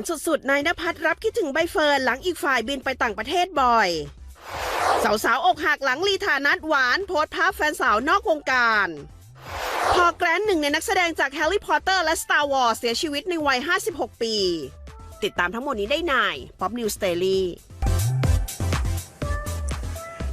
านสุดๆ นายนภัสรับคิดถึงใบเฟิร์นหลังอีกฝ่ายบินไปต่างประเทศบ่อย สาวๆอกหักหลังลีฐานัดหวานโพสภาพแฟนสาวนอกวงการ พอแกรนท์หนึ่งในนักแสดงจากแฮร์รี่พอตเตอร์และ Star Wars เสียชีวิตในวัย 56 ปี ติดตามทั้งหมดนี้ได้ในป๊อปนิว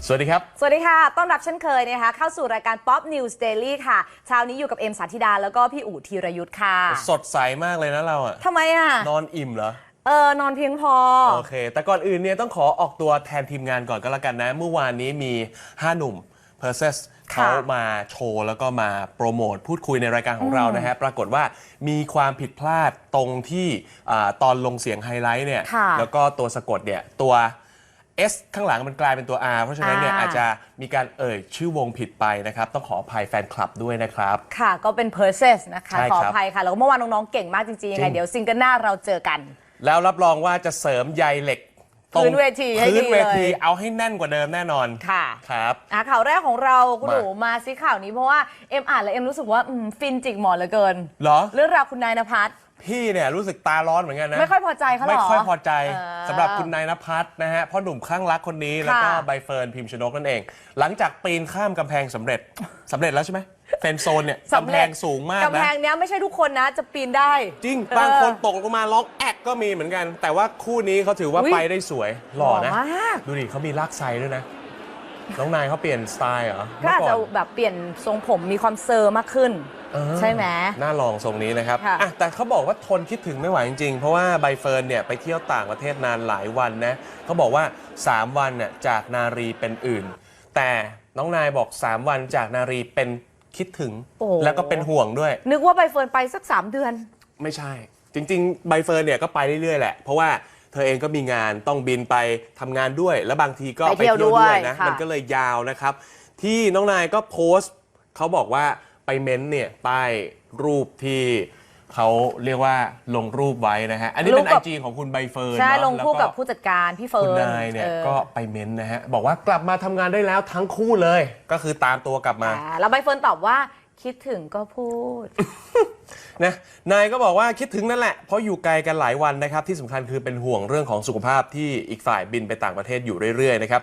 สเตอรี่สวัสดีครับ สวัสดีค่ะ ต้อนรับเช่นเคยนะคะ เข้าสู่รายการ Pop News Daily ค่ะ เช้านี้อยู่กับเอ็มสาธิดา แล้วก็พี่อู๋ธีรยุทธ์ค่ะ สดใสมากเลยนะเราอะทำไมอะนอนอิ่มเหรอ เออ นอนเพียงพอ โอเค แต่ก่อนอื่นเนี่ยต้องขอออกตัวแทนทีมงานก่อนก็แล้วกันนะ เมื่อวานนี้มี 5 หนุ่ม p e r s e s ค่ะเขามาโชว์แล้วก็มาโปรโมทพูดคุยในรายการของเรานะฮะ ปรากฏว่ามีความผิดพลาดตรงที่อาตอนลงเสียงไฮไลท์เนี่ยค่ะแล้วก็ตัวสะกดเนี่ยตัว S ข้างหลังมันกลายเป็นตัว R เพราะฉะนั้นเนี่ยอ่า อาจจะมีการเอ่ยชื่อวงผิดไปนะครับต้องขออภัยแฟนคลับด้วยนะครับ ค่ะ ก็เป็น p e r s e s นะคะ ใช่ขอครับอภัยค่ะ แล้วก็เมื่อวานน้องๆเก่งมากจริงๆยังไงจริง เดี๋ยวซิงเกิลหน้าเราเจอกัน แล้วรับรองว่าจะเสริมใยเหล็กตรงพื้นเวทีให้พื้นดีเวเลยทีเอาให้แน่นกว่าเดิมแน่นอนค่ะ ครับ อะข่าวแรกของเราคุณมา หนูมาซิข่าวนี้เพราะว่าเอ็มอ่านแล้วเอ็มรู้สึกว่าอืมฟินจิกหมอนเหลือเกิน เหรอ เรื่องราวคุณนายนภัส พี่เนี่ยรู้สึกตาร้อนเหมือนกันนะไม่ค่อยพอใจเขาเหรอไม่ค่อยพอใจเออสำหรับคุณนายนภัสนะฮะพ่อหนุ่มข้างรักคนนี้แล้วก็ค่ะใบเฟิร์นพิมพ์ชนกนั่นเอง หลังจากปีนข้ามกำแพงสำเร็จสำเร็จแล้วใช่ไหมเฟรนด์โซนเนี่ยกำแพงสูงมากกำแพนะงเนี้ยไม่ใช่ทุกคนนะจะปีนได้ จริงเออบางคนตกลงมาร้องแอกก็มีเหมือนกัน แต่ว่าคู่นี้เขาถือว่าอุ๊ยไปได้สวยหล่อนะหล่อมากดูดิเขามีลากไซด้วยนะ น้องนายเขาเปลี่ยนสไตล์เหรอก็อาจจะเมื่ก่นแบบเปลี่ยนทรงผมมีความเซอร์มากขึ้น เออใช่ไหม น่าลองทรงนี้นะครับค่ะ อะแต่เขาบอกว่าทนคิดถึงไม่ไหวจริงๆ เพราะว่าใบเฟิร์นเนี่ยไปเที่ยวต่างประเทศนานหลายวันนะเขาบอกว่า 3 วันน่ะจากนารีเป็นอื่น แต่น้องนายบอก 3 วันจากนารีเป็นคิดถึง โอ้โห แล้วก็เป็นห่วงด้วย นึกว่าใบเฟิร์นไปสักสามเดือน ไม่ใช่ จริง ๆ ใบเฟิร์นเนี่ยก็ไปเรื่อยๆ แหละ เพราะว่าเธอเองก็มีงานต้องบินไปทำงานด้วย แล้วบางทีก็ไปไปเที่เที่ยยววด้ด้ววยยนะค่ะมันก็เลยยาวนะครับ ที่น้องนายก็โพสต์เขาบอกว่าไปเม้นต์เนี่ยใต้รูปที่เขาเรียกว่าลงรูปไว้นะฮะ อันนี้เป็นไอจีของคุณใบเฟิร์นใช่เนอะลงคู่แวกับผู้จัดการพี่เฟิคุณร์นนายเนี่ยออก็ไปเม้นต์นะฮะ บอกว่ากลับมาทำงานได้แล้วทั้งคู่เลย ก็คือตามตัวกลับมาอ่าแล้วใบเฟิร์นตอบว่า คิดถึงก็พูด นะนายก็บอกว่าคิดถึงนั่นแหละ เพราะอยู่ไกลกันหลายวันนะครับ ที่สำคัญคือเป็นห่วงเรื่องของสุขภาพที่อีกฝ่ายบินไปต่างประเทศอยู่เรื่อยๆนะครับ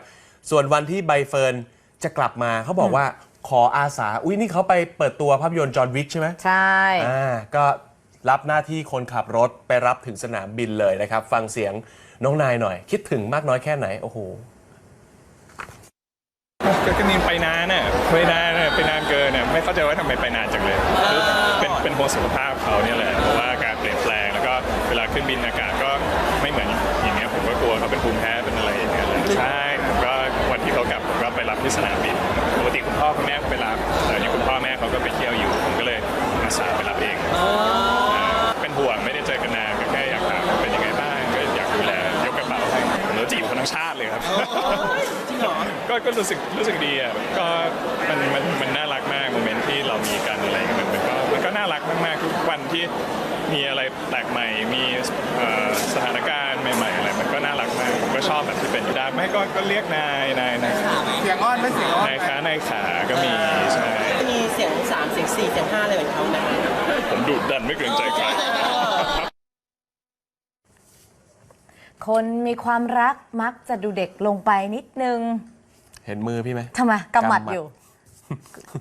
ส่วนวันที่ใบเฟิร์นจะกลับมาเขาบอกว่าขออาสา อุ้ยนี่เขาไปเปิดตัวภาพยนตร์จอห์นวิกใช่ไหม ใช่ อ่าก็รับหน้าที่คนขับรถไปรับถึงสนามบินเลยนะครับ ฟังเสียงน้องนายหน่อย คิดถึงมากน้อยแค่ไหน โอ้โห ก็ก็นี่ไปนานน่ะไปนานน่ะไปนานเกินน่ะไม่เข้าใจว่าทำไมไปนานจังเลยคือเป็นเป็นห่วงสุขภาพเขาเนี่ยแหละเพราะว่าการเปลี่ยนแปลงแล้วก็เวลาขึ้นบินอากาศก็ไม่เหมือนอย่างเงี้ยผมก็กลัวเขาเป็นภูมิแพ้เป็นอะไรอย่างเงี้ยแหละใช่ผมก็วันที่เขากลับผมก็ไปรับที่สนามบินปกติคุณพ่อคุณแม่ก็ไปรับแต่นี่คุณพ่อแม่เขาก็ไปเที่ยวอยู่ผมก็เลยอาสาไปรับเองเป็นห่วงไม่ได้เจอกันนานก็แค่อยากถามเป็นยังไงบ้างก็อยากดูแลยกกระเป๋าให้ผมแล้วจีบคนทั้งชาติเลยครับ ก็ก็รู้สึกรู้สึกดีอะก็มันมันมันน่ารักมากโมเมนต์ที่เรามีกันอะไรอย่างเงี้ยมันมันก็มันก็น่ารักมากๆทุกวันที่มีอะไรแปลกใหม่ มีเอ่อสถานการณ์ใหม่ๆอะไรมันก็น่ารักมากผมก็ชอบแบบที่เป็นอยู่ได้ไม่ก็ก็เรียกนายนายนายเสียงอ้อนไม่เสียงอ้อนนายขานายขาก็มีใช่มีเสียงสามเสียงสี่เสียงห้าอะไรแบบเขาไหมผมดุดันไม่เกรงใจใคร คนมีความรักมักจะดูเด็กลงไปนิดนึงเห็นมือพี่ไหม ทำไมกำหมัดกำหมัด อยู่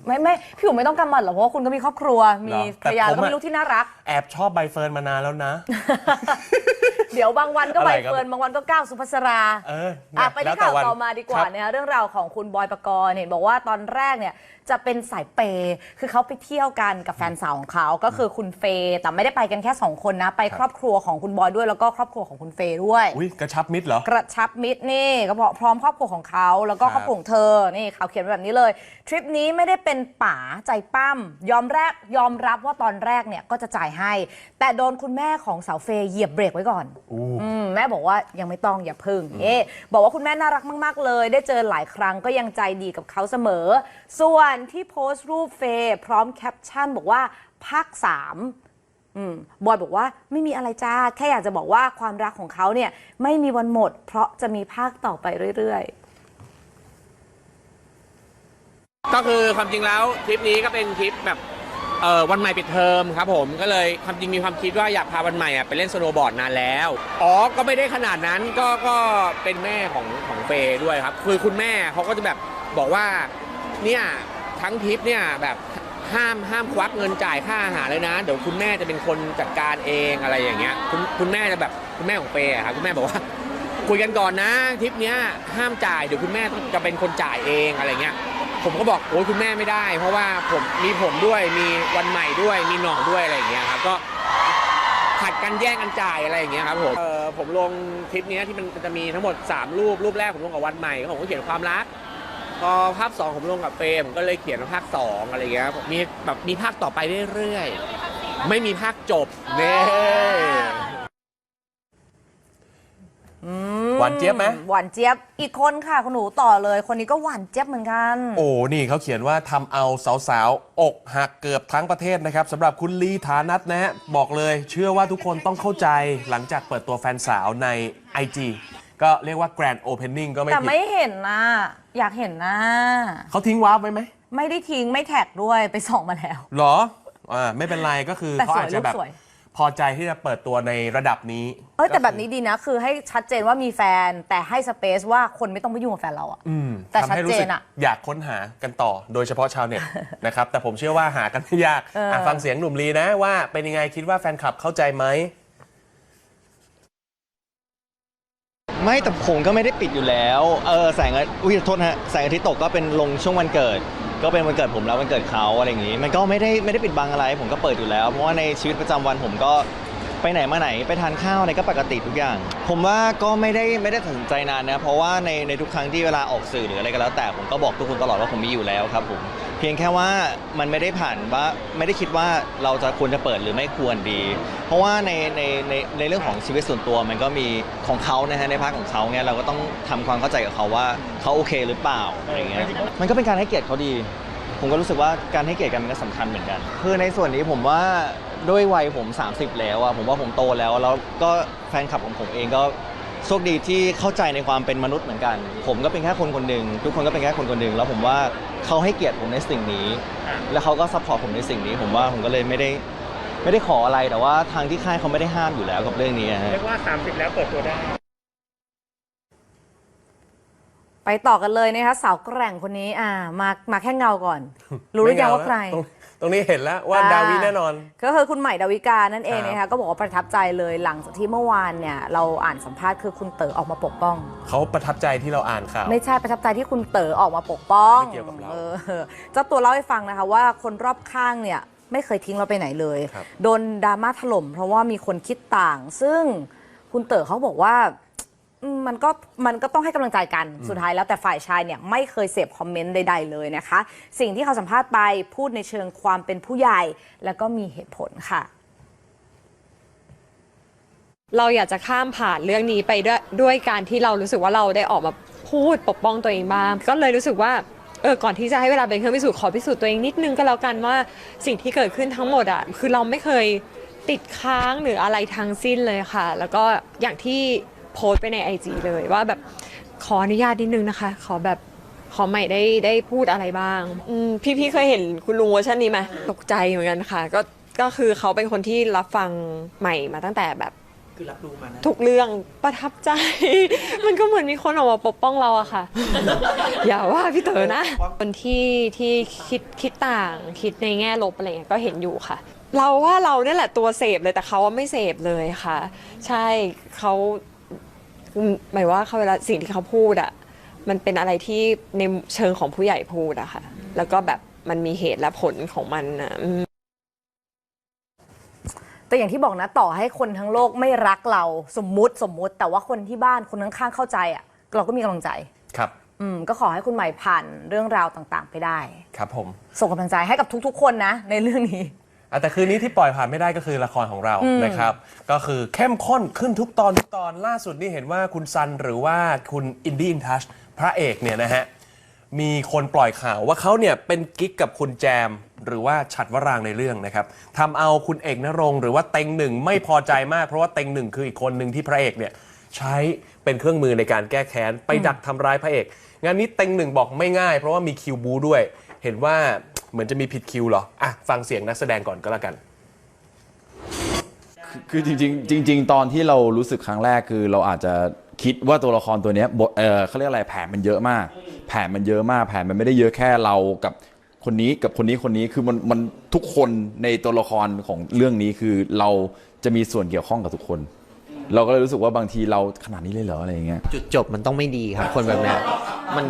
ไม่ไม่พี่ผมไม่ต้องกำหมัดหรอกเพราะว่าคุณก็มีครอบครัว มีเหรอภรรยาแต่แล้วก็ผมอะมีลูกที่น่ารัก แอบชอบใบเฟิร์นมานานแล้วนะ เดี๋ยวบางวันก็อะไรใบครับ เฟิร์นบางวันก็ก้าวสุภาษรา เอออะนะไปแล้ที่วแต่ข่าววันต่อมาดีกว่าครับ นะคะเรื่องราวของคุณบอยปกรณ์เห็นบอกว่าตอนแรกเนี่ยจะเป็นสายเปย์คือเขาไปเที่ยวกันกับแฟนสาวของเขาก็คือคุณเฟย์แต่ไม่ได้ไปกันแค่สองคนนะ ไปครอบครัวของคุณบอยด้วยแล้วก็ครอบครัวของคุณเฟย์ด้วย อุ้ยกระชับมิดเหรอ กระชับมิตรนี่ก็พร้อมครอบครัวของเขาแล้วก็ครับครอบครัวของเธอนี่เขาเขียนไว้แบบนี้เลย ทริปนี้ไม่ได้เป็นป๋าใจปั้มยอมแรกยอมรับว่าตอนแรกเนี่ยก็จะจ่ายให้ แต่โดนคุณแม่ของสาวเฟย์เหยียบเบรกไว้ก่อนอู้ อืมแม่บอกว่ายังไม่ต้องอย่าพึ่งเอ๊ะบอกว่าคุณแม่น่ารักมาก ๆ เลย ได้เจอหลายครั้งก็ยังใจดีกับเขาเสมอ ส่วนที่โพสต์รูปเฟย์พร้อมแคปชั่นบอกว่าภาคสามบอยบอกว่าไม่มีอะไรจ้า แค่อยากจะบอกว่าความรักของเขาเนี่ยไม่มีวันหมด เพราะจะมีภาคต่อไปเรื่อยๆ ก็คือความจริงแล้วทริปนี้ก็เป็นทริปแบบเออวันใหม่ปิดเทอมครับผมก็เลยความจริงมีความคิดว่าอยากพาวันใหม่อะไปเล่นสโนว์บอร์ดนานแล้ว อ๋อ ก็ไม่ได้ขนาดนั้นก็ก็เป็นแม่ของของเฟย์ด้วยครับ คือคุณแม่เขาก็จะแบบบอกว่าเนี่ย ทั้งทริปเนี่ยแบบห้ามห้ามควักเงินจ่ายค่าอาหารเลยนะ เดี๋ยวคุณแม่จะเป็นคนจัดการเองอะไรอย่างเงี้ยคุณคุณแม่จะแบบคุณแม่ของเฟย์อะครับคุณแม่บอกว่า คุยกันก่อนนะทริปเนี้ยห้ามจ่ายเดี๋ยวคุณแม่จะเป็นคนจ่ายเองอะไรเงี้ยผมก็บอกโอ้ยคุณแม่ไม่ได้ เพราะว่าผมมีผมด้วยมีวันใหม่ด้วยมีหน่องด้วยอะไรอย่างเงี้ยครับก็ผัดกันแย่งกันจ่ายอะไรอย่างเงี้ยครับผมเออผมลงทริปเนี้ยที่มันจะมีทั้งหมด 3 รูปรูปแรกผมลงกับวันใหม่ผมก็เขียนความรัก พอภาพ2ผมลงกับเฟรมผมก็เลยเขียนภาค2อะไรเงี้ยครับมีแบบมีภาคต่อไปเรื่อยๆ ไม่มีภาคจบเน่หวานเจี๊ยบไหม หวานเจี๊ยบอีกคนค่ะคุณหนูต่อเลย คนนี้ก็หวานเจี๊ยบเหมือนกัน โอ้ นี่เขาเขียนว่าทำเอาสาวๆ อกหักเกือบทั้งประเทศนะครับสำหรับคุณลีฐานัทนะฮะบอกเลย เชื่อว่าทุกคนต้องเข้าใจหลังจากเปิดตัวแฟนสาวใน IG ก็เรียกว่า Grand Opening ก็ไม่แต่ผิดไม่เห็นนะอยากเห็นนะ เขาทิ้งวาร์ปไว้ไหมไม่ได้ทิ้งไม่แท็กด้วยไปส่องมาแล้ว หรออ่าไม่เป็นไรก็คือแต่เขาอาจจะแบบสวยรูปสวย พอใจที่จะเปิดตัวในระดับนี้เอ้ยแต่แบบก็คือนี้ดีนะ คือให้ชัดเจนว่ามีแฟนแต่ให้สเปซว่าคนไม่ต้องไปยุ่งกับแฟนเราอะ อืมแต่ทำให้รู้สึกชัดเจนอะอยากค้นหากันต่อโดยเฉพาะชาวเน็ต นะครับแต่ผมเชื่อว่าหากันไม่ยากเอออะฟังเสียงหนุ่มลีนะว่าเป็นยังไงคิดว่าแฟนคลับเข้าใจไหม ไม่แต่ผมก็ไม่ได้ปิดอยู่แล้ว เออแสงอาอุ้ยโทษนะฮะแสงอาทิตย์ตกก็เป็นลงช่วงวันเกิด ก็เป็นวันเกิดผมแล้ววันเกิดเขาอะไรอย่างนี้ มันก็ไม่ได้ไม่ได้ปิดบังอะไร ผมก็เปิดอยู่แล้ว เพราะว่าในชีวิตประจำวันผมก็ ไปไหนมาไหนไปทานข้าวอะไรก็ปกติทุกอย่าง ผมว่าก็ไม่ได้ไม่ได้ตัดสินใจนานนะเพราะว่าในในทุกครั้งที่เวลาออกสื่อหรืออะไรก็แล้ว แต่ผมก็บอกทุกคนตลอดว่าผมมีอยู่แล้วครับผมเพียงแค่ว่ามันไม่ได้ผ่านว่าไม่ได้คิดว่าเราจะควรจะเปิดหรือไม่ควรดี เพราะว่าในในในในเรื่องของชีวิตส่วนตัวมันก็มีของเขานะฮะในภาคของเขาเนี่ยเราก็ต้องทำความเข้าใจกับเขาว่าเขาโอเคหรือเปล่าอะไรเงี้ยมันก็เป็นการให้เกียรติเขาดี ผมก็รู้สึกว่าการให้เกียรติกันมันก็สำคัญเหมือนกันคือในส่วนนี้ผมว่า ด้วยวัยผม 30 แล้วอะผมว่าผมโตแล้ว แล้วก็แฟนคลับของผมเองก็โชคดีที่เข้าใจในความเป็นมนุษย์เหมือนกัน ผมก็เป็นแค่คนคนหนึ่งทุกคนก็เป็นแค่คนคนหนึ่งแล้วผมว่าเขาให้เกียรติผมในสิ่งนี้ แล้วเขาก็ซัพพอร์ตผมในสิ่งนี้ ผมว่าผมก็เลยไม่ได้ไม่ได้ขออะไรแต่ว่าทางที่ค่ายเขาไม่ได้ห้ามอยู่แล้วกับเรื่องนี้ฮะ เรียกว่า 30 แล้วเปิดตัวได้ ไปต่อกันเลยนะคะสาวแกร่งคนนี้อ่ามามาแค่เงาก่อน รู้หรือยังว่าใครตรงตรงนี้เห็นแล้วว่าอ่า ดาวิแน่นอน ก็คือคุณใหม่ดาวิกานั่นเองครับนะคะก็บอกว่าประทับใจเลยหลังจากที่เมื่อวานเนี่ยเราอ่านสัมภาษณ์คือคุณเต๋อออกมาปกป้อง เขาประทับใจที่เราอ่านข่าว ไม่ใช่ประทับใจที่คุณเต๋อออกมาปกป้องไม่เกี่ยวกับเราออเจ้าตัวเล่าให้ฟังนะคะว่าคนรอบข้างเนี่ยไม่เคยทิ้งเราไปไหนเลย ครับ โดนดราม่าถล่มเพราะว่ามีคนคิดต่าง ซึ่งคุณเต๋อเขาบอกว่าอื มมันก็มันก็ต้องให้กำลังใจกันสุดท้ายแล้วแต่ฝ่ายชายเนี่ยไม่เคยเสพคอมเมนต์ใด ๆ เลยนะคะ สิ่งที่เขาสัมภาษณ์ไปพูดในเชิงความเป็นผู้ใหญ่ แล้วก็มีเหตุผลค่ะ เราอยากจะข้ามผ่านเรื่องนี้ไปด้วยด้วยการที่เรารู้สึกว่าเราได้ออกมาพูดปกป้องตัวเองบ้าง ก็เลยรู้สึกว่าเออก่อนที่จะให้เวลาเป็นเครื่องพิสูจน์ขอพิสูจน์ตัวเองนิดนึงก็แล้วกันว่าสิ่งที่เกิดขึ้นทั้งหมดอะคือเราไม่เคยติดค้างหรืออะไรทั้งสิ้นเลยค่ะ แล้วก็อย่างที่ โพสต์ไปในไอจเลยว่าแบบขออนุญาตนิดนึงนะคะ ขอแบบขอใหม่ได้ได้พูดอะไรบ้างอืมพี่ๆเคยเห็นคุณลุงเวอร์ชันนี้ไหมตกใจเหมือนกันค่ะ ก็ก็คือเขาเป็นคนที่รับฟังใหม่มาตั้งแต่แบบทุกเรื่องประทับใจ มันก็เหมือนมีคนออกมาปกป้องเราอะค่ะ อย่าว่าพี่เต๋อนะ คนที่ที่คิดคิดต่างคิดในแง่ลบอะไรเงี้ยก็เห็นอยู่ค่ะ เราว่าเราเนี่ยแหละตัวเสพเลยแต่เขาว่าไม่เสพเลยค่ะ ใช่เขา อืมหมายว่าเขาเวลาสิ่งที่เขาพูดอะมันเป็นอะไรที่ในเชิงของผู้ใหญ่พูดอะค่ะ แล้วก็แบบมันมีเหตุและผลของมันอะอืม แต่อย่างที่บอกนะต่อให้คนทั้งโลกไม่รักเราสมมุติสมมุติ แต่ว่าคนที่บ้านคนข้างๆเข้าใจอะเราก็มีกำลังใจ ครับ อืมก็ขอให้คุณใหม่ผ่านเรื่องราวต่างๆ ไปได้ ครับผม ส่งกำลังใจให้กับทุกๆ คนนะ ในเรื่องนี้ อะแต่คืนนี้ที่ปล่อยผ่านไม่ได้ก็คือละครของเราอืมนะครับ ก็คือเข้มข้นขึ้นทุกตอนทุกตอนล่าสุดนี่เห็นว่าคุณซันหรือว่าคุณอินดี้อินทัชพระเอกเนี่ยนะฮะมีคนปล่อยข่าวว่าเขาเนี่ยเป็นกิ๊กกับคุณแจม หรือว่าฉัดวรางค์ในเรื่องนะครับทำเอาคุณเอกนรงค์หรือว่าเต็งหนึ่งไม่พอใจมากเพราะว่าเต็งหนึ่งคืออีกคนหนึ่งที่พระเอกเนี่ยใช้เป็นเครื่องมือในการแก้แค้นไปดักทำร้ายพระเอก งานนี้เต็งหนึ่งบอกไม่ง่าย เพราะว่ามีคิวบูด้วย เห็นว่า เหมือนจะมีผิดคิวเหรออะฟังเสียงนักแสดงก่อนก็แล้วกัน คือจริงๆจริง ๆ ตอนที่เรารู้สึกครั้งแรกคือเราอาจจะคิดว่าตัวละครตัวเนี้ยบทเออเขาเรียกอะไรแผนมันเยอะมาก แผนมันเยอะมาก แผนมันไม่ได้เยอะแค่เรากับคนนี้กับคนนี้คนนี้คือมันมันทุกคนในตัวละครของเรื่องนี้คือเราจะมีส่วนเกี่ยวข้องกับทุกคน เราก็เลยรู้สึกว่าบางทีเราขนาดนี้เลยเหรออะไรอย่างเงี้ย จุดจบมันต้องไม่ดีครับ คนแบบเนี้ยมัน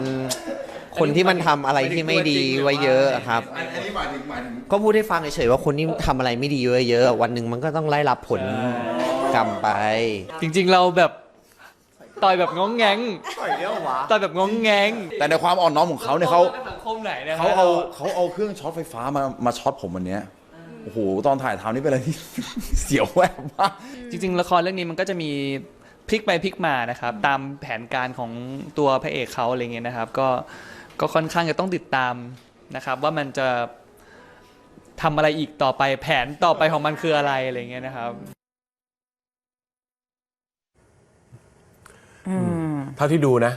คนที่มันทำอะไรที่ไม่ดีไว้เยอะอะครับก็พูดให้ฟังเฉยๆว่าคนที่ทำอะไรไม่ดีไว้เยอะวันหนึ่งมันก็ต้องไล่รับผลกรรมไป จริง ๆ เราแบบต่อยแบบง้องแงงต่อยเรียกว่าต่อยแบบง้องแงงแต่ในความอ่อนน้อมของเขาเนี่ยเขาสังคมไหนนะเขาเอาเขาเอาเครื่องช็อตไฟฟ้ามามาช็อตผมวันเนี้ยโอ้โหตอนถ่ายทำนี่เป็นอะไรที่ เสียวแวบมาก จริง ๆ ละครเรื่องนี้มันก็จะมีพลิกไปพลิกมานะครับ ตามแผนการของตัวพระเอกเขาอะไรเงี้ยนะครับ ก็ ก็ค่อนข้างจะต้องติดตามนะครับ ว่ามันจะทำอะไรอีกต่อไปแผนต่อไปของมันคืออะไรอะไรเงี้ยนะครับเท่าที่ดูนะ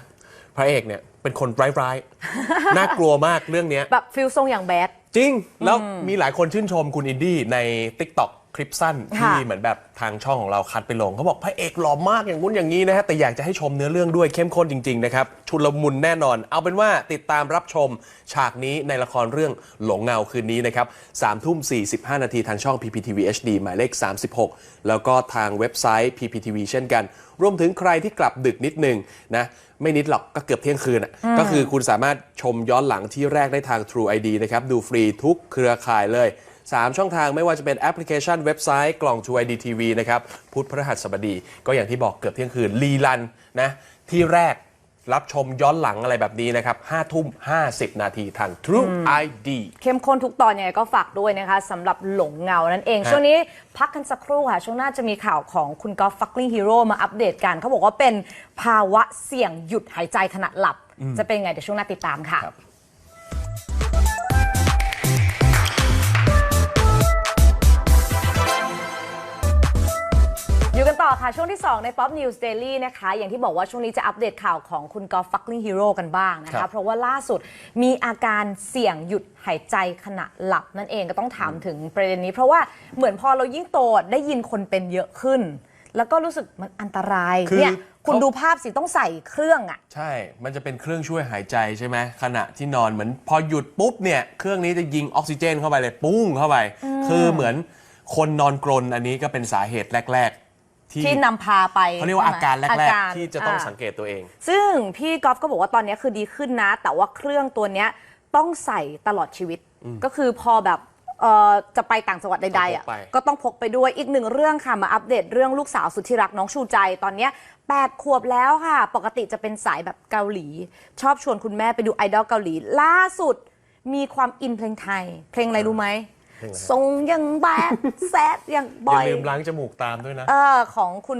พระเอกเนี่ยเป็นคนร้ายๆ น่ากลัวมากเรื่องเนี้ย แบบฟิลทรงอย่างแบด จริง แล้วมีหลายคนชื่นชมคุณอินดี้ใน t ิ k t o k คลิปสั้นค่ะที่เหมือนแบบทางช่องของเราคัดไปลงเขาบอกพระเอกหล่อมากอย่างงู้นอย่างนี้นะฮะแต่อยากจะให้ชมเนื้อเรื่องด้วยเข้มข้นจริงๆนะครับชุลมุนแน่นอน เอาเป็นว่าติดตามรับชมฉากนี้ในละครเรื่องหลงเงาคืนนี้นะครับ3ทุ่ม45 นาทีทางช่อง PPTV HD หมายเลข 36 แล้วก็ทางเว็บไซต์ PPTV เช่นกัน รวมถึงใครที่กลับดึกนิดนึงนะไม่นิดหรอกก็เกือบเที่ยงคืนอะก็คือคุณสามารถชมย้อนหลังที่แรกได้ทาง True ID นะครับดูฟรีทุกเครือข่ายเลย 3 ช่องทางไม่ว่าจะเป็นแอปพลิเคชันเว็บไซต์กล่อง True ID TV นะครับพุธพฤหัสบดี ก็อย่างที่บอกเกือบเที่ยงคืนรีลันนะที่แรกรับชมย้อนหลังอะไรแบบนี้นะครับ5ทุ่ม 50 นาทีทาง True ID เข้มข้นทุกตอนยังไงก็ฝากด้วยนะคะสำหรับหลงเงานั่นเองฮะช่วงนี้พักกันสักครู่ค่ะ ช่วงหน้าจะมีข่าวของคุณกอล์ฟฟักลิงฮีโร่มาอัปเดตกัน เขาบอกว่าเป็นภาวะเสี่ยงหยุดหายใจขณะหลับ จะเป็นไงเดี๋ยวช่วงหน้าติดตามค่ะ ค่ะ ช่วงที่ 2 ใน Pop News Daily นะคะ อย่างที่บอกว่าช่วงนี้จะอัปเดตข่าวของคุณกอล์ฟฟักลิงฮีโร่กันบ้างนะครัคะ บ เพราะว่าล่าสุดมีอาการเสี่ยงหยุดหายใจขณะหลับนั่นเองก็ต้องถามถึงประเด็นนี้ เพราะว่าเหมือนพอเรายิ่งโตได้ยินคนเป็นเยอะขึ้น แล้วก็รู้สึกมันอันตรายคือเนี่ยคุณเขา ดูภาพสิต้องใส่เครื่องอะใช่ มันจะเป็นเครื่องช่วยหายใจใช่ไหมขณะที่นอนเหมือนพอหยุดปุ๊บเนี่ยเครื่องนี้จะยิงออกซิเจนเข้าไปเลยปุ้งเข้าไป คือเหมือนคนนอนกรนอันนี้ก็เป็นสาเหตุแรกๆ ที่ที่นำพาไปเขาเรียกว่าอาการแรใช่ไหมกอาๆที่จะต้องาสังเกตตัวเอง ซึ่งพี่กอล์ฟก็บอกว่าตอนนี้คือดีขึ้นนะ แต่ว่าเครื่องตัวเนี้ยต้องใส่ตลอดชีวิต ก็คือพอแบบเอ่อจะไปต่างจังหวัดใดๆอะต้องพกไป ก็ต้องพกไปด้วยอีกหนึ่งเรื่องค่ะมาอัปเดตเรื่องลูกสาวสุดที่รักน้องชูใจตอนเนี้ย8ขวบแล้วค่ะ ปกติจะเป็นสายแบบเกาหลี ชอบชวนคุณแม่ไปดูไอดอลเกาหลี ล่าสุดมีความอินเพลงไทย เพลงอะไรรู้ไหมเพลงอะไร ทรงยังแบดแซดยังบอย่าอยลืมล้างจมูกตามด้วยนะ เออของคุณ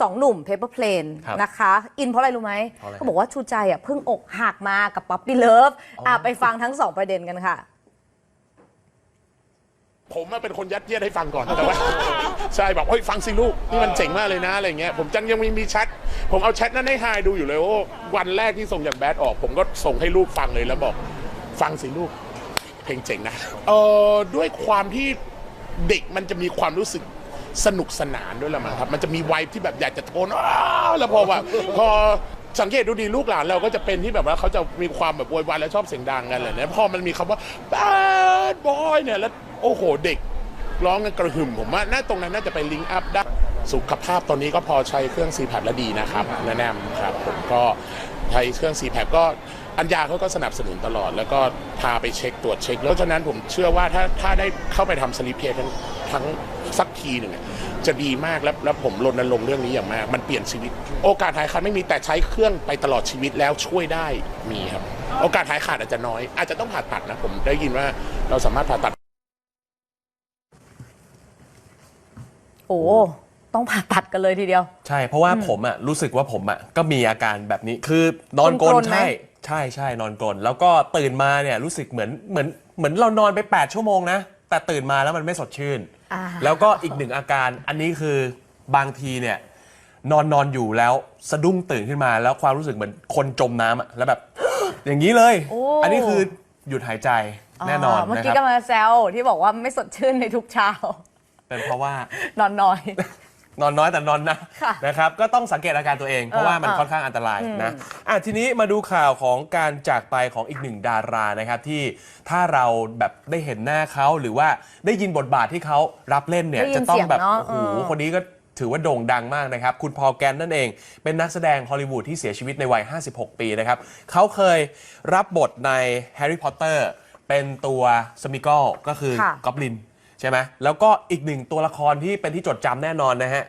สองหนุ่มเพเปอร์เพลนครับนะคะ อินเพราะอะไรรู้ไหมเพราะอะไร เขาบอกว่าชูใจอะเพิ่งอกหักมากับป๊อปปี้เลิฟอะไปฟังทั้งสองประเด็นกันค่ะ ผมอะเป็นคนยัดเยียดให้ฟังก่อนแต่ว่า ใช่บอกเฮ้ยฟังสิลูกนี่มันเจ๋งมากเลยนะอะไรเงี้ยผมจังยังมีมีแชทผมเอาแชทนั้นให้ไฮายดูอยู่เลยว่าวันแรกที่ส่งจากแบดออก ผมก็ส่งให้ลูกฟังเลยแล้วบอก ฟังสิลูก เพลงเจ๋งนะเออด้วยความที่เด็กมันจะมีความรู้สึกสนุกสนานด้วยละมั้งครับ มันจะมีวัยที่แบบอยากจะโทนอ้าวแล้วพอแบบพอสังเกตดูดีลูกหลานเราก็จะเป็นที่แบบว่าเขาจะมีความแบบโวยวายและชอบเสียงดังกันเลยนะพอมันมีคำว่า bad boy เนี่ยแล้วโอ้โหเด็กร้องกันกระหึ่มผมว่าน่าตรงนั้นน่าจะไปลิงก์อัพได้สุขภาพตอนนี้ก็พอใช้เครื่อง c p a p แล้วดีนะครับแนะนำครับผมก็ใช้เครื่อง c p a p ก็ อัญญาเขาก็สนับสนุนตลอด แล้วก็พาไปเช็คตรวจเช็ค แล้วฉะนั้นผมเชื่อว่าถ้าถ้าได้เข้าไปทำสลิปเพย์ทั้งทั้งสักทีหนึ่งอะจะดีมากแล้วแล้วผมรณรงค์เรื่องนี้อย่างมาก มันเปลี่ยนชีวิต โอกาสหายขาดไม่มีแต่ใช้เครื่องไปตลอดชีวิตแล้วช่วยได้มีครับ โอกาสหายขาดอาจจะน้อย อาจจะต้องผ่าตัดนะผมได้ยินว่าเราสามารถผ่าตัด โอ้ ต้องผ่าตัดกันเลยทีเดียว ใช่ เพราะว่าผมอะรู้สึกว่าผมอะก็มีอาการแบบนี้คือนอนกรกรนนไหมใช่ใช่ใช่นอนกรนแล้วก็ตื่นมาเนี่ยรู้สึกเหมือนเหมือนเหมือนเรานอนไป 8 ชั่วโมงนะแต่ตื่นมาแล้วมันไม่สดชื่นอ่าแล้วก็อีกหนึ่งอาการอันนี้คือบางทีเนี่ยนอนนอนอยู่แล้วสะดุ้งตื่นขึ้นมาแล้วความรู้สึกเหมือนคนจมน้ำอะแล้วแบบ อย่างนี้เลยโอ้อันนี้คือหยุดหายใจแน่นอนเมื่อนะคกี้รับกำลังจะแซวที่บอกว่าไม่สดชื่นในทุกเช้าเป็นเพราะว่านอนน้อย นอนน้อยแต่นอนนะค่ะนะครับก็ต้องสังเกตอาการตัวเอง เพราะว่ามันเออค่อนข้างอันตรายอืมนะอะทีนี้มาดูข่าวของการจากไปของอีกหนึ่งดารานะครับที่ถ้าเราแบบได้เห็นหน้าเขาหรือว่าได้ยินบทบาทที่เขารับเล่นเนี่ยได้ยินจะต้องแบบเสียงเนอะโอ้โหเออ คนนี้ก็ถือว่าโด่งดังมากนะครับ คุณพอลแกนนั่นเอง เป็นนักแสดงฮอลลีวูดที่เสียชีวิตในวัย 56 ปีนะครับเขาเคยรับบทในแฮร์รี่พอตเตอร์เป็นตัวสมิกอลก็คือค่ะ กอบลิน ใช่ไหมแล้วก็อีกหนึ่งตัวละครที่เป็นที่จดจำแน่นอนนะฮะ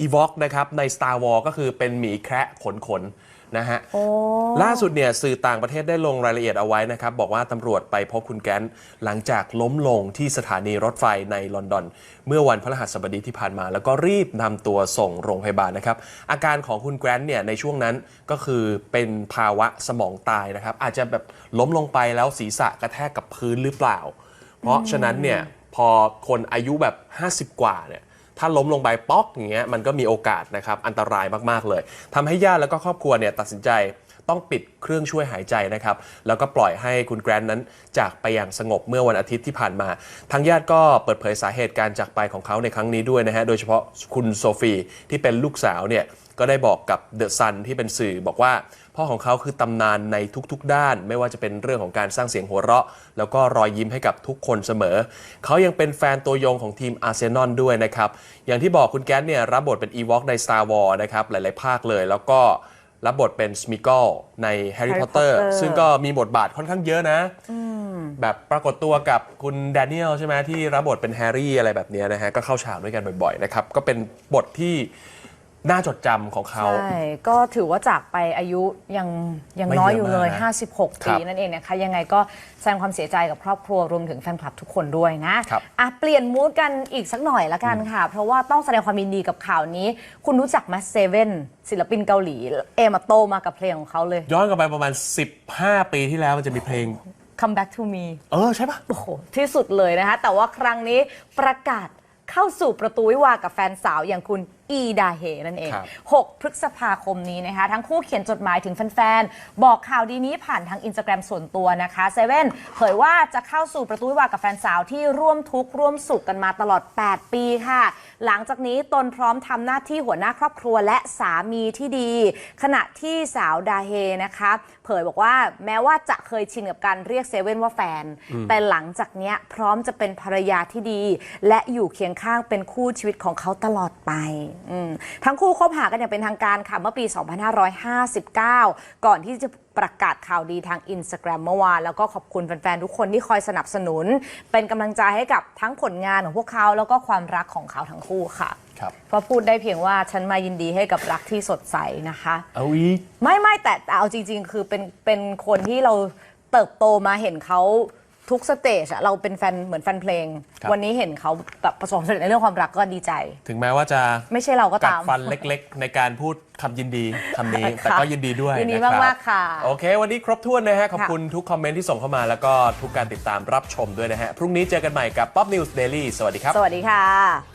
อีวอกนะครับใน Star Wars ก็คือเป็นหมีแคระขนขนๆนะฮะโอ้ล่าสุดเนี่ยสื่อต่างประเทศได้ลงรายละเอียดเอาไว้นะครับ บอกว่าตำรวจไปพบคุณแกนหลังจากล้มลงที่สถานีรถไฟในลอนดอน เมื่อวันพฤหัสบดีที่ผ่านมา แล้วก็รีบนำตัวส่งโรงพยาบาลนะครับ อาการของคุณแกรนท์เนี่ยในช่วงนั้นก็คือเป็นภาวะสมองตายนะครับ อาจจะแบบล้มลงไปแล้วศีรษะกระแทกกับพื้นหรือเปล่า เพราะฉะนั้นเนี่ย พอคนอายุแบบ 50 กว่าเนี่ยถ้าล้มลงไปป๊อกอย่างเงี้ยมันก็มีโอกาสนะครับอันตรายมากๆเลยทำให้ญาติแล้วก็ครอบครัวเนี่ยตัดสินใจต้องปิดเครื่องช่วยหายใจนะครับ แล้วก็ปล่อยให้คุณแกรนนั้นจากไปอย่างสงบเมื่อวันอาทิตย์ที่ผ่านมา ทางญาติก็เปิดเผยสาเหตุการจากไปของเขาในครั้งนี้ด้วยนะฮะ โดยเฉพาะคุณโซฟีที่เป็นลูกสาวเนี่ย ก็ได้บอกกับเดอะซันที่เป็นสื่อบอกว่า พ่อของเขาคือตำนานในทุกๆ ด้าน ไม่ว่าจะเป็นเรื่องของการสร้างเสียงหัวเราะ แล้วก็รอยยิ้มให้กับทุกคนเสมอ เขายังเป็นแฟนตัวยงของทีมอาร์เซนอลด้วยนะครับ อย่างที่บอกคุณแก๊สเนี่ยรับบทเป็นอีวอกใน Star Wars นะครับหลายๆ ภาคเลย แล้วก็รับบทเป็นสมิ g ก l ใน Harry Harry Potter Potter ซึ่งก็มีบทบาทค่อนข้างเยอะนะ แบบปรากฏตัวกับคุณแดเนียลใช่ไหมที่รับบทเป็นแฮร์รี่อะไรแบบเนี้ยนะฮะก็เข้าฉากด้วยกันบ่อยๆนะครับก็เป็นบทที่ น่าจดจำของเขา ใช่ ก็ถือว่าจากไปอายุยังยังไม่น้อยเยอะอยู่เลยมากนะ56ครัปีบนั่นเองนะคะ ยังไงก็แสดงความเสียใจกับครอบครัวรวมถึงแฟนคลับทุกคนด้วยนะครับ อะเปลี่ยนมูดกันอีกสักหน่อยละกันค่ะ เพราะว่าต้องแสดงความยินดีกับข่าวนี้ คุณรู้จักไหมเซเว่นศิลปินเกาหลี เอมาโตมากับเพลงของเขาเลย ย้อนกลับไปประมาณ 15 ปีที่แล้วมันจะมีเพลง Come Back to Me เออใช่ปะ โอ้โหที่สุดเลยนะคะ แต่ว่าครั้งนี้ประกาศ เข้าสู่ประตูวิวาห์กับแฟนสาวอย่างคุณอีดาเฮนั่นเอง ครับ 6 พฤษภาคมนี้นะคะ ทั้งคู่เขียนจดหมายถึงแฟนๆ บอกข่าวดีนี้ผ่านทางอินสตาแกรมส่วนตัวนะคะเซเว่นเผยว่าจะเข้าสู่ประตูวิวาห์กับแฟนสาวที่ร่วมทุกข์ร่วมสุขกันมาตลอด 8 ปีค่ะ หลังจากนี้ตนพร้อมทำหน้าที่หัวหน้าครอบครัวและสามีที่ดี ขณะที่สาวดาเฮนะคะเผยบอกว่าแม้ว่าจะเคยชินกับการเรียกเซเว่นว่าแฟน แต่หลังจากเนี้ยพร้อมจะเป็นภรรยาที่ดี และอยู่เคียงข้างเป็นคู่ชีวิตของเขาตลอดไปอืมทั้งคู่คบหากันอย่างเป็นทางการค่ะเมื่อปี 2559 ก่อนที่จะ ประกาศข่าวดีทางอินสตาแกรมเมื่อวาน แล้วก็ขอบคุณแฟน ๆ ทุกคนที่คอยสนับสนุน เป็นกำลังใจให้กับทั้งผลงานของพวกเขา แล้วก็ความรักของเขาทั้งคู่ค่ะครับก็พูดได้เพียงว่าฉันมายินดีให้กับรักที่สดใสนะคะ เอาอีก ไม่ไม่แต่แต่เอาจริง ๆ คือเป็นเป็นคนที่เราเติบโตมาเห็นเขา ทุกสเตจอะเราเป็นแฟนเหมือนแฟนเพลง ครับ วันนี้เห็นเขาแบบประสบความสำเร็จในเรื่องความรักก็ดีใจ ถึงแม้ว่าจะไม่ใช่เราก็กัดตาม ฟันเล็กๆ ในการพูดคำยินดีคำนี้ค่ะแต่ก็ยินดีด้วยยินดีนะครับมากๆค่ะ โอเค วันนี้ครบถ้วนนะฮะ ขอบค่ะคุณทุกคอมเมนต์ที่ส่งเข้ามา แล้วก็ทุกการติดตามรับชมด้วยนะฮะ พรุ่งนี้เจอกันใหม่กับ Pop News Daily สวัสดีครับ สวัสดีค่ะ